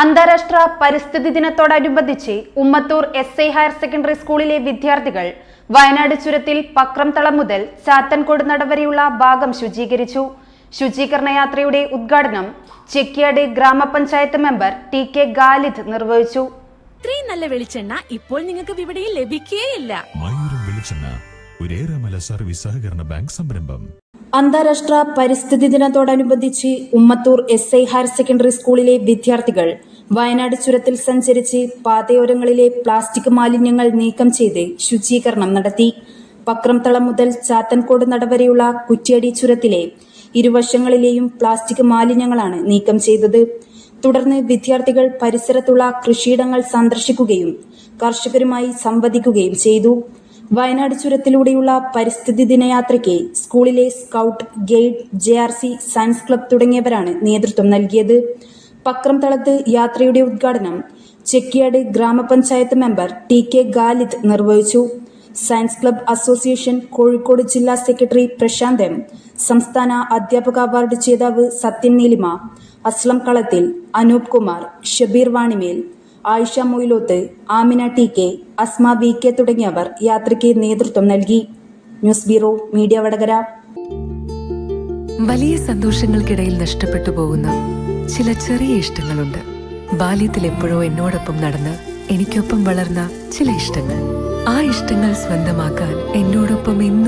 അന്താരാഷ്ട്ര പരിസ്ഥിതി ദിനത്തോടനുബന്ധിച്ച് Ummathur S I higher secondary സ്കൂളിലെ വിദ്യാർത്ഥികൾ വയനാട് ചുരത്തിൽ പക്രംതളം മുതൽ ചാത്തൻകോട് നടവരെയുള്ള ഭാഗം ശുചീകരിച്ചു. ശുചീകരണ യാത്രയുടെ ഉദ്ഘാടനം ചെക്കിയാട് ഗ്രാമപഞ്ചായത്ത് മെമ്പർ ടി കെ ഗാലിദ് നിർവഹിച്ചു. ഇത്രയും നല്ല വെളിച്ചെണ്ണ ഇപ്പോൾ നിങ്ങൾക്ക് വിപണിയിൽ ലഭിക്കുകയില്ല മയൂരം വെളിച്ചെണ്ണ ഒരേറെമല സർവീസ് സഹകരണ ബാങ്ക് സംരംഭം. അന്താരാഷ്ട്ര പരിസ്ഥിതി ദിനത്തോടനുബന്ധിച്ച് Ummathur S I higher secondary സ്കൂളിലെ വിദ്യാർത്ഥികൾ വയനാട് ചുരത്തിൽ സഞ്ചരിച്ച് പാതയോരങ്ങളിലെ പ്ലാസ്റ്റിക് മാലിന്യങ്ങൾ നീക്കം ചെയ്ത് ശുചീകരണം നടത്തി. പക്രംതളം മുതൽ ചാത്തൻകോട് നടവരെയുള്ള കുറ്റിയടി ചുരത്തിലെ ഇരുവശങ്ങളിലെയും പ്ലാസ്റ്റിക് മാലിന്യങ്ങളാണ് നീക്കം ചെയ്തത്. തുടർന്ന് വിദ്യാർത്ഥികൾ പരിസരത്തുള്ള കൃഷിയിടങ്ങൾ സന്ദർശിക്കുകയും കർഷകരുമായി സംവദിക്കുകയും ചെയ്തു. വയനാട് ചുരത്തിലൂടെയുള്ള പരിസ്ഥിതി ദിനയാത്രയ്ക്ക് സ്കൂളിലെ scout guide J R C science club തുടങ്ങിയവരാണ് നേതൃത്വം നൽകിയത്. പക്രംതളത്ത് യാത്രയുടെ ഉദ്ഘാടനം ചെക്കിയാട് ഗ്രാമപഞ്ചായത്ത് മെമ്പർ ടി കെ ഗാലിദ് നിർവഹിച്ചു. സയൻസ് ക്ലബ് അസോസിയേഷൻ കോഴിക്കോട് ജില്ലാ സെക്രട്ടറി പ്രശാന്ത് എം സംസ്ഥാന അധ്യാപക അവാർഡ് ജേതാവ് Sathyan Neelima Aslam Kalathil Anoop Kumar Shabeer Vanimel Ayisha Moyilothu Amina T K Asma V K തുടങ്ങിയവർ യാത്രയ്ക്ക് നേതൃത്വം നൽകി. News bureau media Vadakara. വലിയ സന്തോഷങ്ങൾക്കിടയിൽ നഷ്ടപ്പെട്ടു പോകുന്ന ചില ചെറിയ ഇഷ്ടങ്ങളുണ്ട്. ബാല്യത്തിൽ എപ്പോഴോ എന്നോടൊപ്പം നടന്ന് എനിക്കൊപ്പം വളർന്ന ചില ഇഷ്ടങ്ങൾ. ആ ഇഷ്ടങ്ങൾ സ്വന്തമാക്കാൻ എന്നോടൊപ്പം എന്നും